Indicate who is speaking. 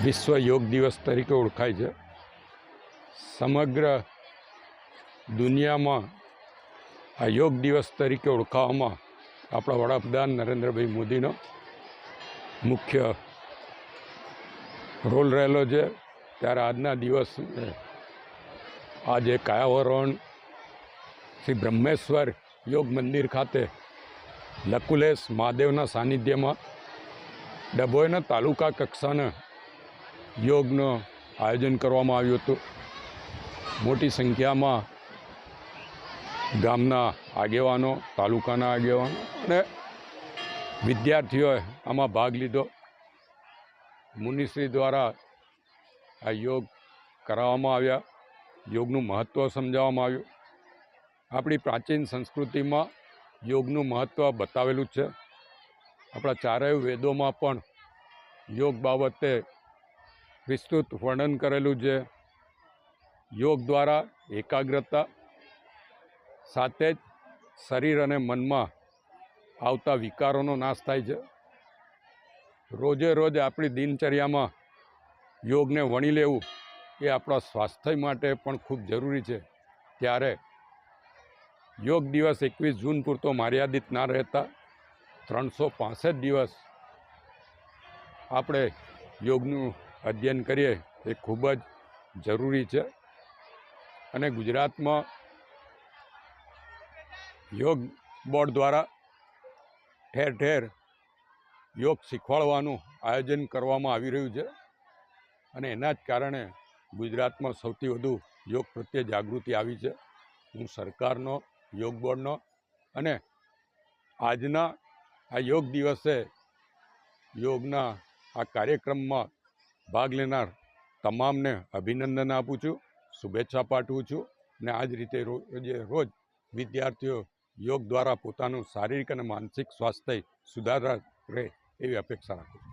Speaker 1: વિશ્વ યોગ દિવસ તરીકે ઓળખાય છે. સમગ્ર દુનિયામાં આ યોગ દિવસ તરીકે ઓળખાવામાં આપણા વડાપ્રધાન નરેન્દ્રભાઈ મોદીનો મુખ્ય રોલ રહેલો છે. ત્યારે આજના દિવસ આજે કાયાવરણ શ્રી બ્રહ્મેશ્વર યોગ મંદિર ખાતે લકુલેશ મહાદેવના સાનિધ્યમાં ડભોઈના તાલુકા કક્ષાના યોગનું આયોજન કરવામાં આવ્યું હતું. મોટી સંખ્યામાં ગામના આગેવાનો, તાલુકાના આગેવાનો અને વિદ્યાર્થીઓએ આમાં ભાગ લીધો. મુનિશ્રી દ્વારા આ યોગ કરાવવામાં આવ્યા. યોગનું મહત્ત્વ સમજાવવામાં આવ્યું. આપણી પ્રાચીન સંસ્કૃતિમાં યોગનું મહત્ત્વ બતાવેલું છે. આપણા ચારેય વેદોમાં પણ યોગ બાબતે વિસ્તૃત વર્ણન કરેલું છે. યોગ દ્વારા એકાગ્રતા સાથે જ શરીર અને મનમાં આવતા વિકારોનો નાશ થાય છે. રોજે રોજ આપણી દિનચર્યામાં યોગને વણી લેવું એ આપણા સ્વાસ્થ્ય માટે પણ ખૂબ જરૂરી છે. ત્યારે યોગ દિવસ એકવીસ જૂન પૂરતો મર્યાદિત ના રહેતા ત્રણસો દિવસ આપણે યોગનું અધ્યયન કરીએ, એ ખૂબ જ જરૂરી છે. અને ગુજરાતમાં યોગ બોર્ડ દ્વારા ઠેર ઠેર યોગ શીખવાડવાનું આયોજન કરવામાં આવી રહ્યું છે. અને એના જ કારણે ગુજરાતમાં સૌથી વધુ યોગ પ્રત્યે જાગૃતિ આવી છે. હું સરકારનો, યોગ બોર્ડનો અને આજના આ યોગ દિવસે યોગના આ કાર્યક્રમમાં ભાગ લેનાર તમામને અભિનંદન આપું છું, શુભેચ્છા પાઠવું છું અને આ જ રીતે રોજે રોજ વિદ્યાર્થીઓ યોગ દ્વારા પોતાનું શારીરિક અને માનસિક સ્વાસ્થ્ય સુધારા રહે એવી અપેક્ષા રાખું છું.